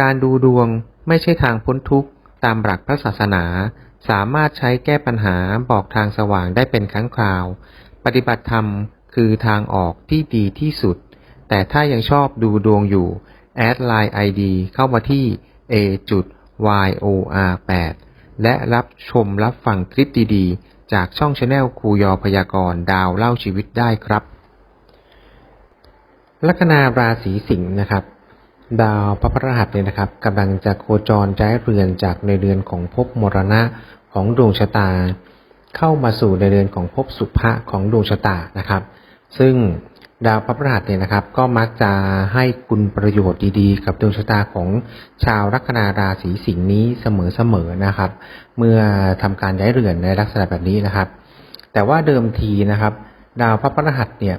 การดูดวงไม่ใช่ทางพ้นทุกข์ตามหลักพระศาสนา สามารถใช้แก้ปัญหาบอกทางสว่างได้เป็นครั้งคราว ปฏิบัติธรรมคือทางออกที่ดีที่สุด แต่ถ้ายังชอบดูดวงอยู่ แอดไลน์ ID เข้ามาที่ a yor 8 และรับชมรับฟังคลิปดีๆ จากช่องชาแนลครูยอพยากรณ์ดาวเล่าชีวิตได้ครับ ลัคนาราศีสิงห์นะครับ ดาวพระพฤหัสเนี่ยนะครับกำลังจะโคจรย้ายเรือนจากในเรือนของภพมรณะของดวงชะตา เข้ามาสู่ในเรือนของภพสุภะของดวงชะตานะครับ ซึ่งดาวพระพฤหัสเนี่ยนะครับ ก็มักจะให้คุณประโยชน์ดีๆ กับดวงชะตาของชาวลัคนาราศีสิงห์นี้เสมอๆนะครับ เมื่อทำการย้ายเรือนในลักษณะแบบนี้นะครับ แต่ว่าเดิมทีนะครับ ดาวพระพฤหัสเนี่ย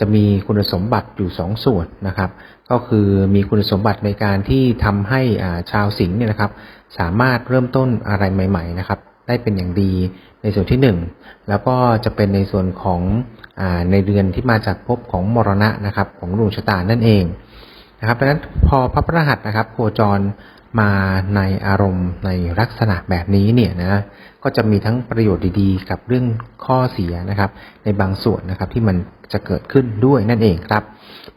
จะมีคุณสมบัติอยู่สองส่วนนะครับ ก็คือมีคุณสมบัติในการที่ทำให้ชาวสิงห์เนี่ยนะครับ สามารถเริ่มต้นอะไรใหม่ ๆ นะครับ ได้เป็นอย่างดีในส่วนที่หนึ่งแล้วก็จะเป็นในส่วนของอในเดือนที่มาจากภพของมรณะนะครับ ของดวงชะตานั่นเองนะครับดังนั้นพอพระพฤหัสนะครับ โคจร มาในอารมณ์ในลักษณะแบบนี้เนี่ยนะก็จะมีทั้งประโยชน์ดีๆ กับเรื่องข้อเสียนะครับ ในบางส่วนนะครับที่มันจะเกิดขึ้นด้วยนั่นเองครับ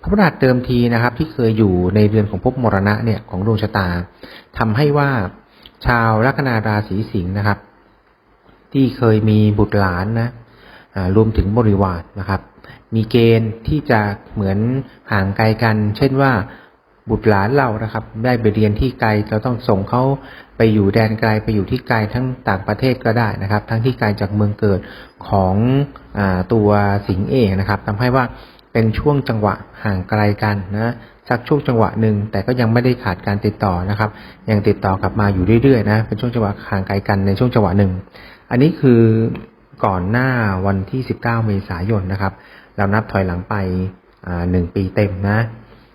พระพฤหัสเดิมทีนะครับ ที่เคยอยู่ในเรือนของภพมรณะเนี่ยของดวงชะตาทำให้ว่าชาวลัคนาราศีสิงห์นะครับ ที่เคยมีบุตรหลานนะรวมถึงบริวารนะครับ มีเกณฑ์ที่จะเหมือนห่างไกลกัน เช่นว่า บุตรหลานเรานะครับ ได้ไปเรียนที่ไกลเราต้องส่งเขาไปอยู่แดนไกลไปอยู่ที่ไกลทั้งต่างประเทศก็ได้นะครับ ทั้งที่ไกลจากเมืองเกิดของอตัวสิงห์เองนะครับทำให้ว่าเป็นช่วงจังหวะห่างไกลกันนะสักช่วงจังหวะหนึ่งแต่ก็ยังไม่ได้ขาดการติดต่อนะครับ ยังติดต่อกลับมาอยู่เรื่อยๆนะเป็นช่วงจังหวะห่างไกลกันในช่วงจังหวะหนึ่งอันนี้คือก่อนหน้าวันที่ 19 เมษายนนะครับ เรานับถอยหลังไปหนึ่งปีเต็มนะ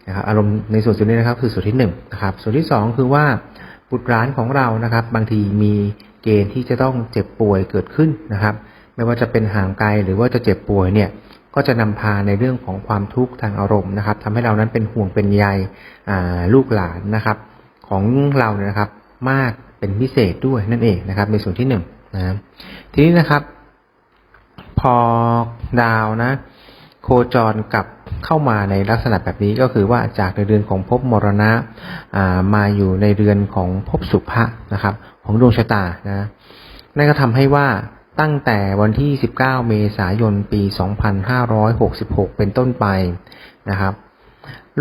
นะครับอารมณ์ในส่วนส่วนนี้นะครับคือส่วนที่หนึ่งนะครับส่วนที่สองคือว่าบุตรหลานของเรานะครับ บางทีมีเกณฑ์ที่จะต้องเจ็บป่วยเกิดขึ้นนะครับ ไม่ว่าจะเป็นห่างไกลหรือว่าจะเจ็บป่วยเนี่ยก็จะนำพาในเรื่องของความทุกข์ทางอารมณ์นะครับทำให้เรานั้นเป็นห่วงเป็นใยลูกหลานนะครับ ของเราเนี่ยนะครับมากเป็นพิเศษด้วยนั่นเองนะครับ ในส่วนที่หนึ่งนะทีนี้นะครับ พอดาวนะ โคจรกับ เข้ามาในลักษณะแบบนี้ก็คือว่าจากในเรือนของภพมรณะมาอยู่ในเรือนของภพสุภะนะครับ ของดวงชะตานะนั่นก็ทำให้ว่าตั้งแต่วันที่ 19 เมษายน ปี 2566 เป็นต้นไปนะครับ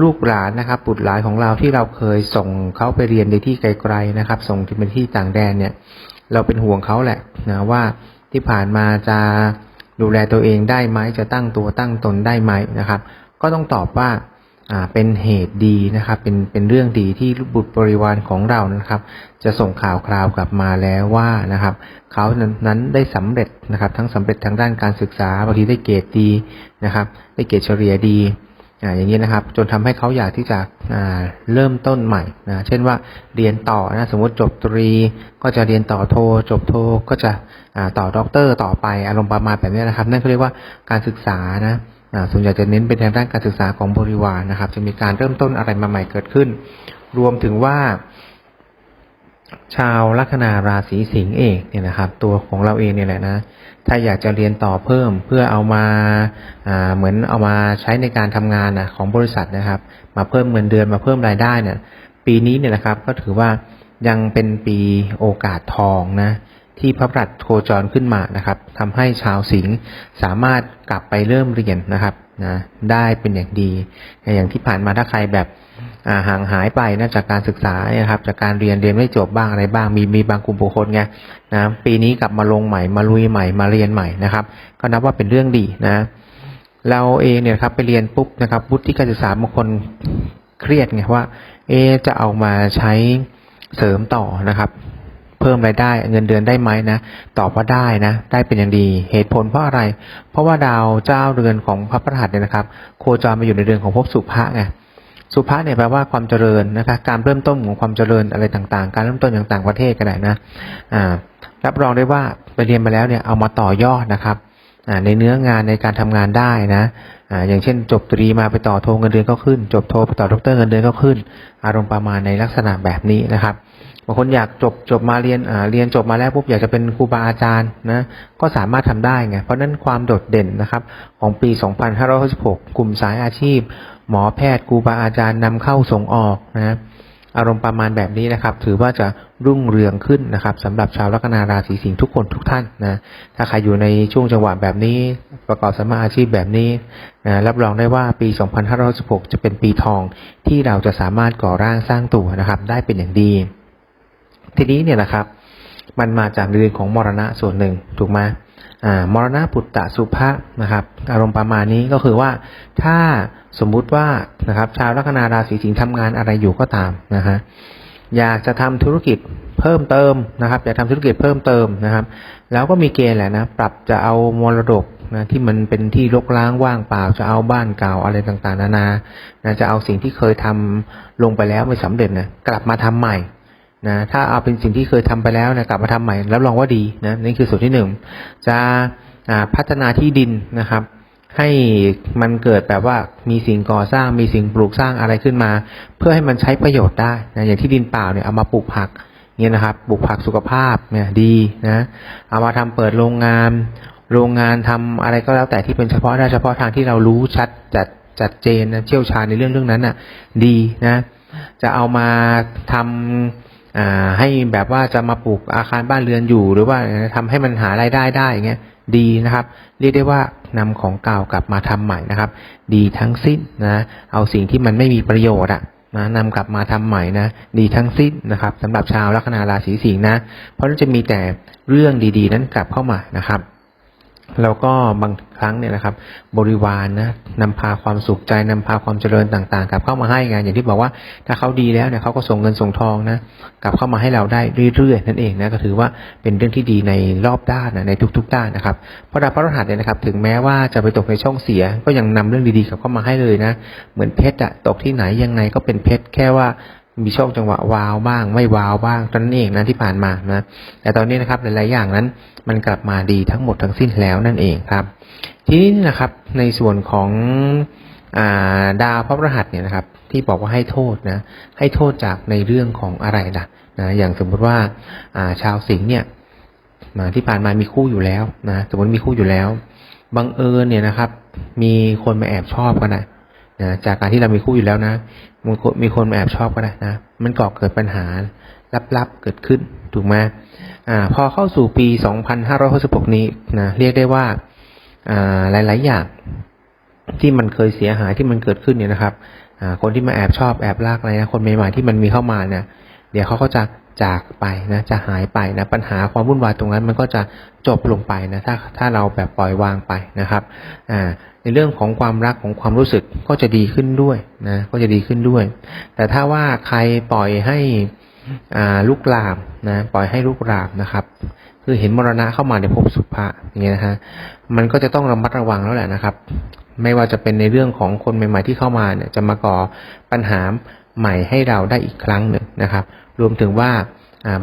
ลูกหลานนะครับบุตรหลานของเราที่เราเคยส่งเขาไปเรียนในที่ไกลๆนะครับ ส่งที่เป็นที่ต่างแดนเนี่ย เราเป็นห่วงเขาแหละนะว่าที่ผ่านมาจะดูแลตัวเองได้ไหมจะตั้งตัวตั้งตนได้ไหมนะครับ ก็ต้องตอบว่าเป็นเหตุดีนะครับ เป็นเป็นเรื่องดีที่บุตรบริวารของเรานะครับ จะส่งข่าวคราวกลับมาแล้วว่านะครับ เขานั้นนนได้สำเร็จนะครับ ทั้งสำเร็จทางด้านการศึกษาบางทีได้เกรดดีนะครับ ได้เกรดเฉลี่ยดีอย่างนี้นะครับ จนทำให้เขาอยากที่จะเริ่มต้นใหม่นะเช่นว่าเรียนต่อนะสมมติจบตรี ก็จะเรียนต่อโท จบโทก็จะต่อด็อกเตอร์ต่อไปอารมณ์ประมาณแบบนี้นะครับ นั่นเขาเรียกว่าการศึกษานะ ส่วนใหญ่จะเน้นเป็นทางด้านการศึกษาของบริวารนะครับ จะมีการเริ่มต้นอะไรมาใหม่เกิดขึ้น รวมถึงว่า ชาวลัคนาราศีสิงห์เองเนี่ยนะครับ ตัวของเราเองเนี่ยแหละนะ ถ้าอยากจะเรียนต่อเพิ่มเพื่อเอามาเหมือนเอามาใช้ในการทำงานนะของบริษัทนะครับ มาเพิ่มเงินเดือนมาเพิ่มรายได้เนี่ยปีนี้เนี่ยนะครับ ก็ถือว่ายังเป็นปีโอกาสทองนะ ที่พระปรัชโคจรขึ้นมานะครับทำให้ชาวสิงห์สามารถกลับไปเริ่มเรียนนะครับนะได้เป็นอย่างดี อย่างที่ผ่านมาถ้าใครแบบห่างหายไปนะจากการศึกษานะครับ จากการเรียนเรียนไม่จบบ้างอะไรบ้างมีมีบางกลุ่มบุคคลไงนะปีนี้กลับมาลงใหม่มาลุยใหม่มาเรียนใหม่นะครับ ก็นับว่าเป็นเรื่องดีนะ เราเองเนี่ยครับไปเรียนปุ๊บนะครับวุฒิการศึกษาบางคนเครียดไงว่า เอจะเอามาใช้เสริมต่อนะครับ พิ่มรายได้ เงินเดือนได้ไหมนะตอบว่าได้นะ ได้เป็นอย่างดี เหตุผลเพราะอะไร เพราะว่าดาวเจ้าเรือนของพระประหัสเนี่ยนะครับ โคจรมาอยู่ในเรือนของภพสุภะไงสุภะเนี่ยแปลว่าความเจริญนะคะการเริ่มต้นของความเจริญอะไรต่างๆ การเริ่มต้นอย่างต่างประเทศก็ได้นะอ่ารับรองได้ว่าไปเรียนมาแล้วเนี่ยเอามาต่อยอดนะครับอ่าในเนื้องานในการทำงานได้นะอ่าอย่างเช่น จบตรีมาไปต่อโทเงินเดือนก็ขึ้น จบโทไปต่อดรเงินเดือนก็ขึ้น อารมณ์ประมาณในลักษณะแบบนี้นะครับ บางคนอยากจบจบมาเรียนอ่าเรียนจบมาแล้วปุ๊บอยากจะเป็นครูบาอาจารย์นะก็สามารถทำได้ไงเพราะนั้นความโดดเด่นนะครับของปี 2566 กลุ่มสายอาชีพ หมอแพทย์ครูบาอาจารย์นำเข้าส่งออกนะอารมณ์ประมาณแบบนี้นะครับ ถือว่าจะรุ่งเรืองขึ้นนะครับสำหรับชาวลัคนาราศีสิงห์ทุกคนทุกท่านนะถ้าใครอยู่ในช่วงจังหวะแบบนี้ ประกอบสมมาอาชีพแบบนี้นะรับรองได้ว่าปี 2566จะเป็นปีทองที่เราจะสามารถก่อร่างสร้างตัวนะครับ ได้เป็นอย่างดี ทีนี้เนี่ยนะครับ มันมาจากเรื่องของมรณะส่วนหนึ่งถูกไหมอ่ามรณะปุตตะสุภะนะครับ อารมณ์ประมาณนี้ก็คือว่าถ้าสมมุติว่านะครับ ชาวลัคนาราศีสิงห์ทำงานอะไรอยู่ก็ตามนะฮะอยากจะทำธุรกิจเพิ่มเติมนะครับ อยากทำธุรกิจเพิ่มเติมนะครับ แล้วก็มีเกณฑ์แหละนะ ปรับจะเอามรดกนะที่มันเป็นที่รกร้างว่างเปล่าจะเอาบ้านเก่าอะไรต่างๆ นานานะจะเอาสิ่งที่เคยทำลงไปแล้วไม่สำเร็จนะกลับมาทำใหม่ นะถ้าเอาเป็นสิ่งที่เคยทำไปแล้วนะกลับมาทำใหม่รับรองว่าดีนะนี่คือส่วนที่หนึ่งจะพัฒนาที่ดินนะครับ ให้มันเกิดแบบว่ามีสิ่งก่อสร้างมีสิ่งปลูกสร้างอะไรขึ้นมา เพื่อให้มันใช้ประโยชน์ได้นะอย่างที่ดินเปล่าเนี่ยเอามาปลูกผักเนี่ยนะครับปลูกผักสุขภาพเนี่ยดีนะเอามาทำเปิดโรงงานโรงงานทำอะไรก็แล้วแต่ที่เป็นเฉพาะได้เฉพาะทางที่เรารู้ชัดจัดจัดเจนนะเชี่ยวชาญในเรื่องเรื่องนั้นน่ะ ดีนะ จะเอามาทำ ให้แบบว่าจะมาปลูกอาคารบ้านเรือนอยู่ หรือว่าทำให้มันหารายได้ได้อย่างเงี้ยดีนะครับ เรียกได้ว่านำของเก่ากลับมาทำใหม่นะครับ ดีทั้งสิ้นนะเอาสิ่งที่มันไม่มีประโยชน์อะนะนำกลับมาทำใหม่นะดีทั้งสิ้นนะครับสำหรับชาวลัคนาราศีสิงห์นะ เพราะนั้นจะมีแต่เรื่องดีๆ นั้นกลับเข้ามานะครับ แล้วก็บางครั้งเนี่ยนะครับ บริวารนนะนำพาความสุขใจนำพาความเจริญต่างๆกลับเข้ามาให้งานอย่างที่บอกว่า ถ้าเขาดีแล้วเนี่ยเขาก็ส่งเงินส่งทองนะกลับเข้ามาให้เราได้เรื่อยๆนั่นเองนะก็ถือว่าเป็นเรื่องที่ดีในรอบด้านนะในทุก ๆ ด้านนะครับเพราะดาวพฤหัสเนี่ยนะครับ ถึงแม้ว่าจะไปตกในช่องเสีย ก็ยังนำเรื่องดีๆกลับเข้ามาให้เลยนะ เหมือนเพชรอะตกที่ไหนยังไงก็เป็นเพชรแค่ว่า มีช่องจังหวะว้าวบ้าง ไม่ว้าวบ้างตอนนั้นเองนะที่ผ่านมานะแต่ตอนนี้นะครับหลาย ๆ อย่างนั้น มันกลับมาดีทั้งหมดทั้งสิ้นแล้วนั่นเองครับ ทีนี้นะครับในส่วนของอาดาวพระรหัสเนี่ยนะครับ ที่บอกว่าให้โทษนะให้โทษจากในเรื่องของอะไรนะนะอย่างสมมติว่าาชาวสิงห์เนี่ยที่ผ่านมามีคู่อยู่แล้วนะสมมติมีคู่อยู่แล้วบังเอิญเนี่ยนะครับ มีคนมาแอบชอบกันนะ นะจากการที่เรามีคู่อยู่แล้วนะมีคนมาแอบชอบก็ได้นะ มันก่อเกิดปัญหาลับๆเกิดขึ้นถูกไหมอ่า พอเข้าสู่ปี 2566 นี้นะเรียกได้ว่าอ่าหลาย ๆ อย่างที่มันเคยเสียหายที่มันเกิดขึ้นเนี่ยนะครับ อ่า คนที่มาแอบชอบแอบลากอะไรนะคนใหม่ๆที่มันมีเข้ามาเนี่ยเดี๋ยวเขาก็จะ จากไปนะจะหายไปนะปัญหาความวุ่นวายตรงนั้นมันก็จะจบลงไปนะถ้าถ้าเราแบบปล่อยวางไปนะครับอ่าในเรื่องของความรักของความรู้สึกก็จะดีขึ้นด้วยนะก็จะดีขึ้นด้วย แต่ถ้าว่าใครปล่อยให้อ่าลุกลามนะปล่อยให้ลุกลามนะครับ คือเห็นมรณะเข้ามาในภพสุภะอย่างเงี้ยนะฮะมันก็จะต้องระมัดระวังแล้วแหละนะครับ ไม่ว่าจะเป็นในเรื่องของคนใหม่ ๆที่เข้ามาเนี่ยจะมาก่อปัญหาใหม่ให้เราได้อีกครั้งหนึ่งนะครับ รวมถึงว่า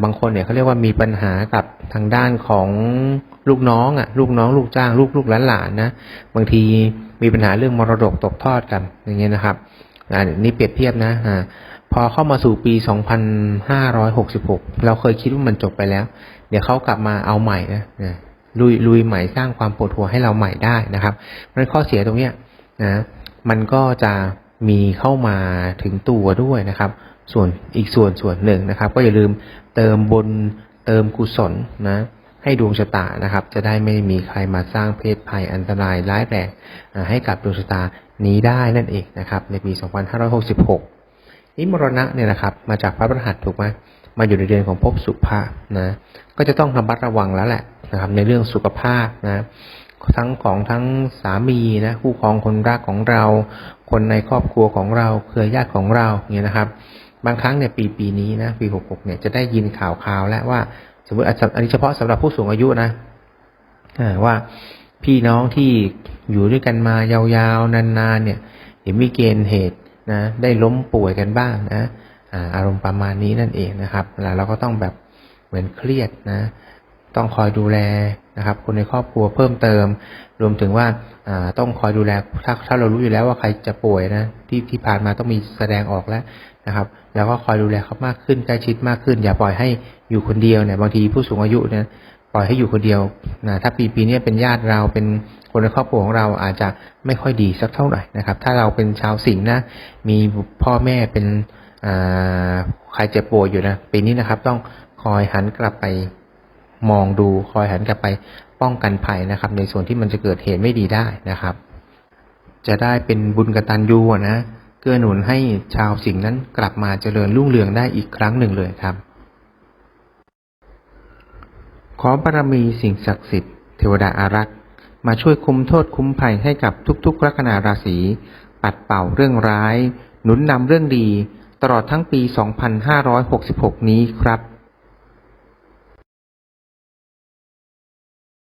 บางคนเนี่ยเขาเรียกว่ามีปัญหากับทางด้านของลูกน้องอะลูกน้องลูกจ้างลูกลูกหลานๆนะบางทีมีปัญหาเรื่องมรดกตกทอดกันอย่างเงี้ยนะครับอันนี้เปรียบเทียบนะอ่าพอเข้ามาสู่ปี 2566 เราเคยคิดว่ามันจบไปแล้ว เดี๋ยวเขากลับมาเอาใหม่นะลุยลุยใหม่สร้างความปวดหัวให้เราใหม่ได้นะครับมันข้อเสียตรงเนี้ยนะมันก็จะมีเข้ามาถึงตัวด้วยนะครับ ส่วนอีกส่วนส่วนหนึ่งนะครับ ก็อย่าลืมเติมบนเติมกุศลนะให้ดวงชะตานะครับ จะได้ไม่มีใครมาสร้างเพศภัยอันตรายร้ายแรงให้กับดวงชะตานี้ได้นั่นเองนะครับ ในปี 2566นี้มรณะเนี่ยนะครับ มาจากพระประหัตถูกไหมมาอยู่ในเดือนของภพสุภานะก็จะต้องระมัดระวังแล้วแหละนะครับ ในเรื่องสุขภาพนะทั้งของทั้งสามีนะคู่ครองคนรักของเรา คนในครอบครัวของเราเครือญาติของเราเนี่ยนะครับ บางครั้งเนี่ยปีปีนี้นะปีหกหกเนี่ยจะได้ยินข่าวข่าวแล้วว่า สมมติอันนี้เฉพาะสำหรับผู้สูงอายุนะว่าพี่น้องที่อยู่ด้วยกันมายาวๆ นานๆเนี่ยเห็นมีเกณฑ์เหตุนะ ได้ล้มป่วยกันบ้างนะอารมณ์ประมาณนี้นั่นเองนะครับแล้วเราก็ต้องแบบเหมือนเครียดนะ ต้องคอยดูแลนะครับ คนในครอบครัวเพิ่มเติม รวมถึงว่าต้องคอยดูแลถ้าถ้าเรารู้อยู่แล้วว่าใครจะป่วยนะที่ที่ผ่านมาต้องมีแสดงออกแล้ว นะครับ แล้วก็คอยดูแลเขามากขึ้นใกล้ชิดมากขึ้น อย่าปล่อยให้อยู่คนเดียวเนี่ยบางทีผู้สูงอายุเนี่ยปล่อยให้อยู่คนเดียวนะถ้าปีปีนี้เป็นญาติเราเป็นคนในครอบครัวของเราอาจจะไม่ค่อยดีสักเท่าไหร่นะครับ ถ้าเราเป็นชาวสิงห์นะ มีพ่อแม่เป็นใครเจ็บป่วยอยู่นะปีนี้นะครับ ต้องคอยหันกลับไปมองดู คอยหันกลับไปป้องกันภัยนะครับ ในส่วนที่มันจะเกิดเหตุไม่ดีได้นะครับ จะได้เป็นบุญกตัญญูนะ เกื้อหนุนให้ชาวสิงห์นั้นกลับมาเจริญรุ่งเรืองได้อีกครั้งหนึ่งเลยครับ ขอบารมีสิ่งศักดิ์สิทธิ์เทวดาอารักษ์มาช่วยคุ้มโทษคุ้มภัยให้กับทุกๆ ลัคนาราศี ปัดเป่าเรื่องร้าย หนุนนำเรื่องดี ตลอดทั้งปี 2566 นี้ครับ